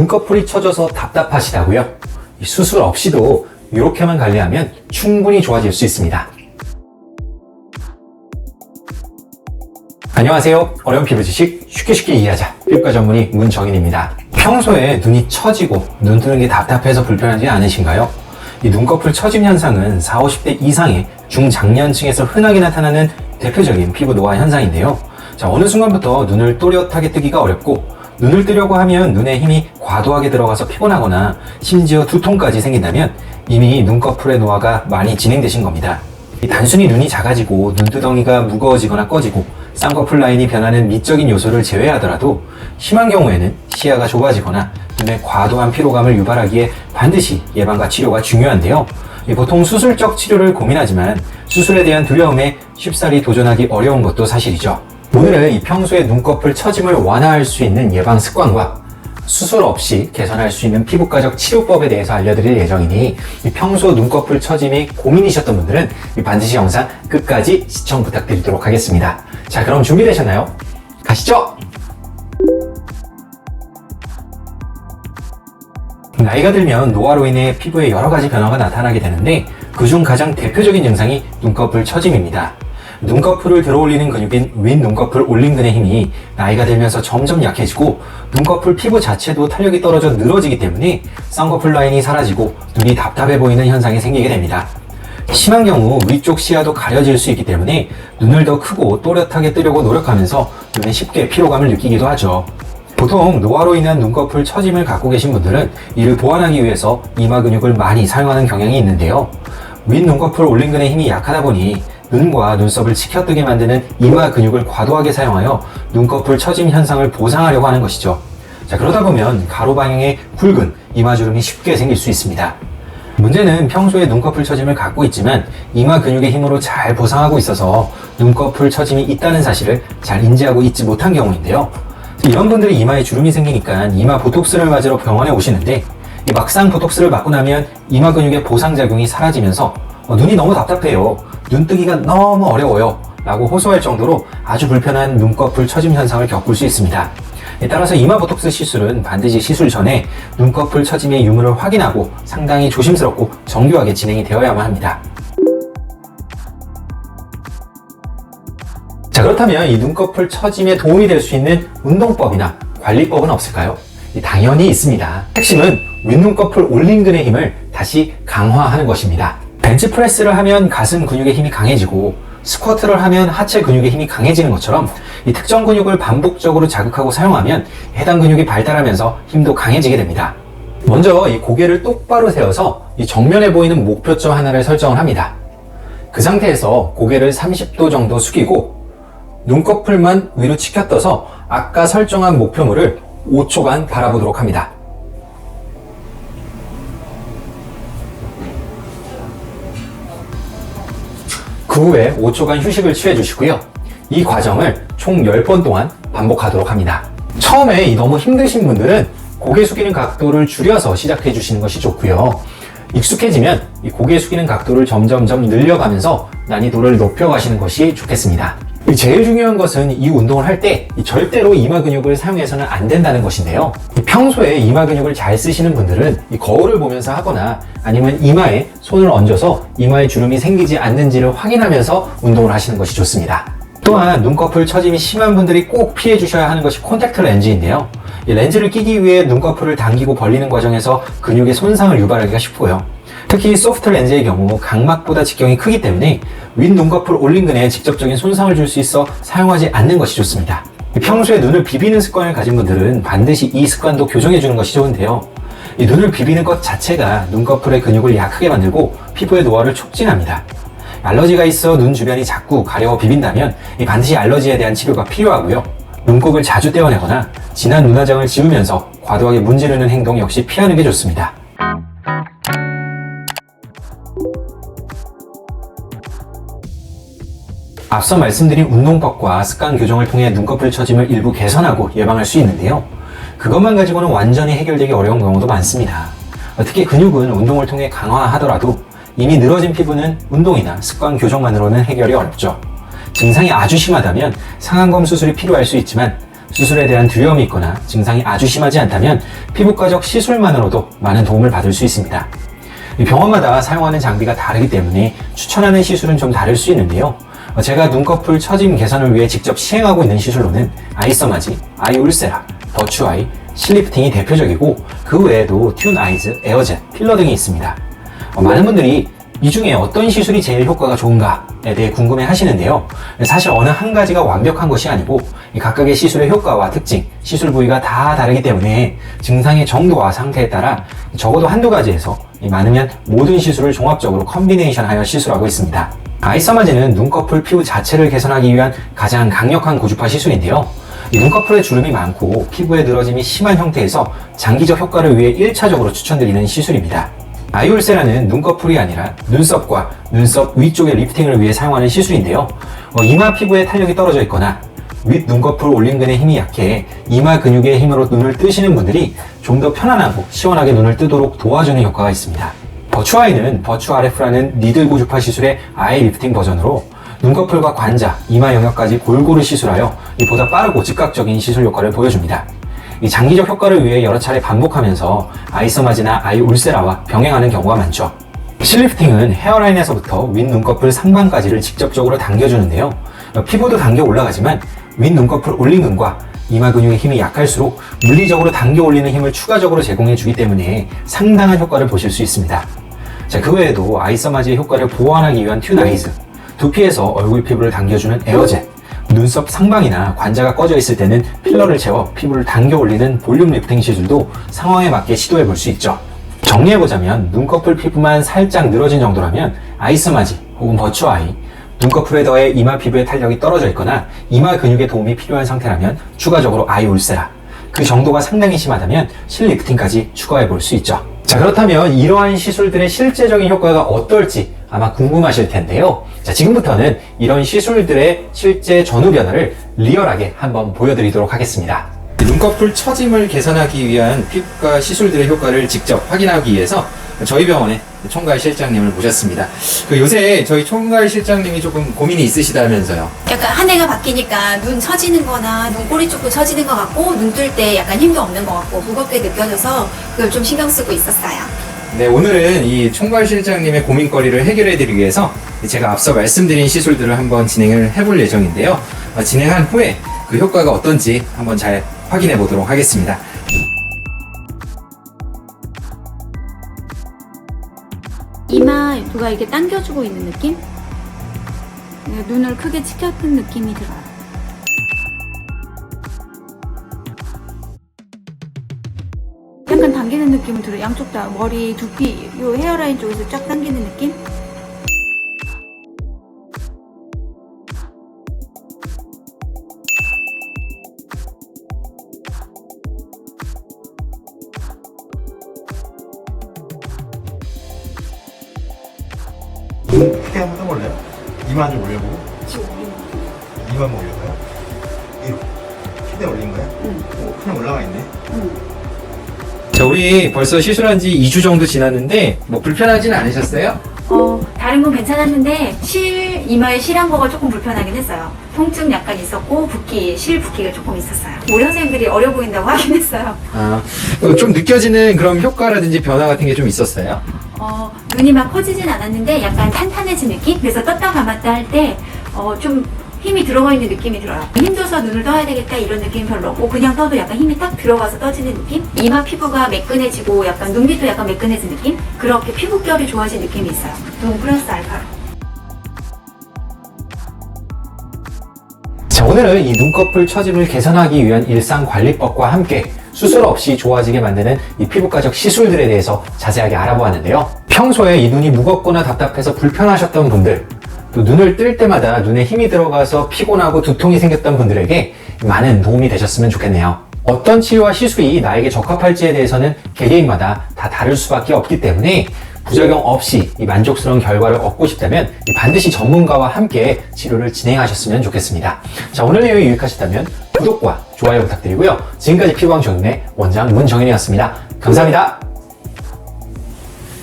눈꺼풀이 처져서 답답하시다고요? 이 수술 없이도 이렇게만 관리하면 충분히 좋아질 수 있습니다. 안녕하세요. 어려운 피부 지식 쉽게 쉽게 이해하자. 피부과 전문의 문정인입니다. 평소에 눈이 처지고 눈 뜨는 게 답답해서 불편하지 않으신가요? 이 눈꺼풀 처짐 현상은 40, 50대 이상의 중장년층에서 흔하게 나타나는 대표적인 피부 노화 현상인데요. 자, 어느 순간부터 눈을 또렷하게 뜨기가 어렵고 눈을 뜨려고 하면 눈에 힘이 과도하게 들어가서 피곤하거나 심지어 두통까지 생긴다면 이미 눈꺼풀의 노화가 많이 진행되신 겁니다. 이 단순히 눈이 작아지고 눈두덩이가 무거워지거나 꺼지고 쌍꺼풀 라인이 변하는 미적인 요소를 제외하더라도 심한 경우에는 시야가 좁아지거나 눈에 과도한 피로감을 유발하기에 반드시 예방과 치료가 중요한데요. 이 보통 수술적 치료를 고민하지만 수술에 대한 두려움에 쉽사리 도전하기 어려운 것도 사실이죠. 오늘은 이 평소에 눈꺼풀 처짐을 완화할 수 있는 예방 습관과 수술 없이 개선할 수 있는 피부과적 치료법에 대해서 알려드릴 예정이니 이 평소 눈꺼풀 처짐이 고민이셨던 분들은 이 반드시 영상 끝까지 시청 부탁드리도록 하겠습니다. 자, 그럼 준비되셨나요? 가시죠! 나이가 들면 노화로 인해 피부에 여러 가지 변화가 나타나게 되는데 그중 가장 대표적인 증상이 눈꺼풀 처짐입니다. 눈꺼풀을 들어올리는 근육인 윗 눈꺼풀 올림근의 힘이 나이가 들면서 점점 약해지고 눈꺼풀 피부 자체도 탄력이 떨어져 늘어지기 때문에 쌍꺼풀 라인이 사라지고 눈이 답답해 보이는 현상이 생기게 됩니다. 심한 경우 위쪽 시야도 가려질 수 있기 때문에 눈을 더 크고 또렷하게 뜨려고 노력하면서 눈에 쉽게 피로감을 느끼기도 하죠. 보통 노화로 인한 눈꺼풀 처짐을 갖고 계신 분들은 이를 보완하기 위해서 이마 근육을 많이 사용하는 경향이 있는데요. 윗 눈꺼풀 올림근의 힘이 약하다 보니 눈과 눈썹을 치켜뜨게 만드는 이마 근육을 과도하게 사용하여 눈꺼풀 처짐 현상을 보상하려고 하는 것이죠. 자, 그러다 보면 가로 방향의 굵은 이마 주름이 쉽게 생길 수 있습니다. 문제는 평소에 눈꺼풀 처짐을 갖고 있지만 이마 근육의 힘으로 잘 보상하고 있어서 눈꺼풀 처짐이 있다는 사실을 잘 인지하고 있지 못한 경우인데요. 이런 분들이 이마에 주름이 생기니까 이마 보톡스를 맞으러 병원에 오시는데 이 막상 보톡스를 맞고 나면 이마 근육의 보상작용이 사라지면서 어, 눈이 너무 답답해요. 눈뜨기가 너무 어려워요. 라고 호소할 정도로 아주 불편한 눈꺼풀 처짐 현상을 겪을 수 있습니다. 예, 따라서 이마 보톡스 시술은 반드시 시술 전에 눈꺼풀 처짐의 유무를 확인하고 상당히 조심스럽고 정교하게 진행이 되어야만 합니다. 자, 그렇다면 이 눈꺼풀 처짐에 도움이 될 수 있는 운동법이나 관리법은 없을까요? 예, 당연히 있습니다. 핵심은 윗눈꺼풀 올림근의 힘을 다시 강화하는 것입니다. 벤치프레스를 하면 가슴 근육의 힘이 강해지고 스쿼트를 하면 하체 근육의 힘이 강해지는 것처럼 이 특정 근육을 반복적으로 자극하고 사용하면 해당 근육이 발달하면서 힘도 강해지게 됩니다. 먼저 이 고개를 똑바로 세워서 이 정면에 보이는 목표점 하나를 설정을 합니다. 그 상태에서 고개를 30도 정도 숙이고 눈꺼풀만 위로 치켜떠서 아까 설정한 목표물을 5초간 바라보도록 합니다. 그 후에 5초간 휴식을 취해 주시고요. 이 과정을 총 10번 동안 반복하도록 합니다. 처음에 이 너무 힘드신 분들은 고개 숙이는 각도를 줄여서 시작해 주시는 것이 좋고요. 익숙해지면 이 고개 숙이는 각도를 점점점 늘려가면서 난이도를 높여가시는 것이 좋겠습니다. 이 제일 중요한 것은 이 운동을 할 때 절대로 이마 근육을 사용해서는 안 된다는 것인데요. 이 평소에 이마 근육을 잘 쓰시는 분들은 이 거울을 보면서 하거나 아니면 이마에 손을 얹어서 이마에 주름이 생기지 않는지를 확인하면서 운동을 하시는 것이 좋습니다. 또한 눈꺼풀 처짐이 심한 분들이 꼭 피해 주셔야 하는 것이 콘택트 렌즈인데요. 이 렌즈를 끼기 위해 눈꺼풀을 당기고 벌리는 과정에서 근육의 손상을 유발하기가 쉽고요. 특히 소프트 렌즈의 경우 각막보다 직경이 크기 때문에 윗 눈꺼풀 올림근에 직접적인 손상을 줄 수 있어 사용하지 않는 것이 좋습니다. 평소에 눈을 비비는 습관을 가진 분들은 반드시 이 습관도 교정해 주는 것이 좋은데요. 이 눈을 비비는 것 자체가 눈꺼풀의 근육을 약하게 만들고 피부의 노화를 촉진합니다. 알러지가 있어 눈 주변이 자꾸 가려워 비빈다면 이 반드시 알러지에 대한 치료가 필요하고요. 눈곱을 자주 떼어내거나 진한 눈화장을 지우면서 과도하게 문지르는 행동 역시 피하는 게 좋습니다. 앞서 말씀드린 운동법과 습관 교정을 통해 눈꺼풀 처짐을 일부 개선하고 예방할 수 있는데요. 그것만 가지고는 완전히 해결되기 어려운 경우도 많습니다. 특히 근육은 운동을 통해 강화하더라도 이미 늘어진 피부는 운동이나 습관 교정만으로는 해결이 어렵죠. 증상이 아주 심하다면 상안검 수술이 필요할 수 있지만 수술에 대한 두려움이 있거나 증상이 아주 심하지 않다면 피부과적 시술만으로도 많은 도움을 받을 수 있습니다. 이 병원마다 사용하는 장비가 다르기 때문에 추천하는 시술은 좀 다를 수 있는데요. 어, 제가 눈꺼풀 처짐 개선을 위해 직접 시행하고 있는 시술로는 아이서마지, 아이울세라, 버추아이, 실리프팅이 대표적이고 그 외에도 튠 아이즈, 에어젯, 필러 등이 있습니다. 어, 많은 분들이 이 중에 어떤 시술이 제일 효과가 좋은가에 대해 궁금해 하시는데요. 사실 어느 한 가지가 완벽한 것이 아니고 이 각각의 시술의 효과와 특징, 시술 부위가 다 다르기 때문에 증상의 정도와 상태에 따라 적어도 한두 가지에서 이 많으면 모든 시술을 종합적으로 컨비네이션하여 시술하고 있습니다. 아이서마지는 눈꺼풀 피부 자체를 개선하기 위한 가장 강력한 고주파 시술인데요. 이 눈꺼풀에 주름이 많고 피부에 늘어짐이 심한 형태에서 장기적 효과를 위해 1차적으로 추천드리는 시술입니다. 아이올세라는 눈꺼풀이 아니라 눈썹과 눈썹 위쪽의 리프팅을 위해 사용하는 시술인데요. 어, 이마 피부에 탄력이 떨어져 있거나 윗 눈꺼풀 올림근의 힘이 약해 이마 근육의 힘으로 눈을 뜨시는 분들이 좀 더 편안하고 시원하게 눈을 뜨도록 도와주는 효과가 있습니다. 버추아이는 버추 RF라는 니들 고주파 시술의 아이 리프팅 버전으로 눈꺼풀과 관자, 이마 영역까지 골고루 시술하여 이 보다 빠르고 즉각적인 시술 효과를 보여줍니다. 이 장기적 효과를 위해 여러 차례 반복하면서 아이서마지나 아이 울세라와 병행하는 경우가 많죠. 실리프팅은 헤어라인에서부터 윗 눈꺼풀 상방까지를 직접적으로 당겨주는데요. 어, 피부도 당겨 올라가지만 윗 눈꺼풀 올림근과 이마 근육의 힘이 약할수록 물리적으로 당겨 올리는 힘을 추가적으로 제공해 주기 때문에 상당한 효과를 보실 수 있습니다. 자, 그 외에도 아이서마지의 효과를 보완하기 위한 튠 아이즈, 두피에서 얼굴 피부를 당겨주는 에어젯, 눈썹 상방이나 관자가 꺼져 있을 때는 필러를 채워 피부를 당겨 올리는 볼륨 리프팅 시술도 상황에 맞게 시도해 볼 수 있죠. 정리해보자면 눈꺼풀 피부만 살짝 늘어진 정도라면 아이스마지 혹은 버추아이 눈꺼풀에 더해 이마 피부의 탄력이 떨어져 있거나 이마 근육에 도움이 필요한 상태라면 추가적으로 아이 울세라 그 정도가 상당히 심하다면 실리프팅까지 추가해 볼 수 있죠. 자 그렇다면 이러한 시술들의 실제적인 효과가 어떨지 아마 궁금하실 텐데요. 자 지금부터는 이런 시술들의 실제 전후 변화를 리얼하게 한번 보여드리도록 하겠습니다. 눈꺼풀 처짐을 개선하기 위한 피부과 시술들의 효과를 직접 확인하기 위해서 저희 병원에 총괄 실장님을 모셨습니다. 그 요새 저희 총괄 실장님이 조금 고민이 있으시다면서요. 약간 한 해가 바뀌니까 눈 처지는 거나 눈꼬리 쪽도 처지는 것 같고 눈 뜰 때 약간 힘도 없는 것 같고 무겁게 느껴져서 그걸 좀 신경 쓰고 있었어요. 네, 오늘은 이 총괄 실장님의 고민거리를 해결해 드리기 위해서 제가 앞서 말씀드린 시술들을 한번 진행을 해볼 예정인데요. 어, 진행한 후에 그 효과가 어떤지 한번 잘 확인해 보도록 하겠습니다. 이마 누가 이렇게 당겨주고 있는 느낌? 네, 눈을 크게 치켜뜬 느낌이 들어요. 약간 당기는 느낌이 들어요. 양쪽 다 머리, 두피, 요 헤어라인 쪽에서 쫙 당기는 느낌? 크게 한번 떠볼래요? 이마 좀 올려보고 이마만 올려봐요 이렇게 최대 올린 거야? 응 오, 그냥 올라가 있네 자, 우리 벌써 시술한 지 2주 정도 지났는데 뭐 불편하지는 않으셨어요? 어, 다른 건 괜찮았는데 실 이마에 실한 거가 조금 불편하긴 했어요. 통증 약간 있었고 붓기, 실 붓기가 조금 있었어요. 우리 선생님들이 어려 보인다고 하긴 했어요. 아, 좀 느껴지는 그런 효과라든지 변화 같은 게 좀 있었어요? 어, 눈이 막 커지진 않았는데 약간 탄탄해진 느낌? 그래서 떴다 감았다 할때 어, 좀 힘이 들어가 있는 느낌이 들어요. 힘줘서 눈을 떠야 되겠다 이런 느낌 별로 없고 그냥 떠도 약간 힘이 딱 들어가서 떠지는 느낌? 이마 피부가 매끈해지고 약간 눈 밑도 약간 매끈해진 느낌? 그렇게 피부결이 좋아진 느낌이 있어요. 눈 플러스 알파로. 자, 오늘은 이 눈꺼풀 처짐을 개선하기 위한 일상관리법과 함께 수술 없이 좋아지게 만드는 이 피부과적 시술들에 대해서 자세하게 알아보았는데요. 평소에 이 눈이 무겁거나 답답해서 불편하셨던 분들, 또 눈을 뜰 때마다 눈에 힘이 들어가서 피곤하고 두통이 생겼던 분들에게 많은 도움이 되셨으면 좋겠네요. 어떤 치료와 시술이 나에게 적합할지에 대해서는 개개인마다 다 다를 수밖에 없기 때문에 부작용 없이 이 만족스러운 결과를 얻고 싶다면 이 반드시 전문가와 함께 치료를 진행하셨으면 좋겠습니다. 자, 오늘 내용이 유익하셨다면 구독과 좋아요 부탁드리고요. 지금까지 피부왕 정윤의 원장 문정현이었습니다. 감사합니다.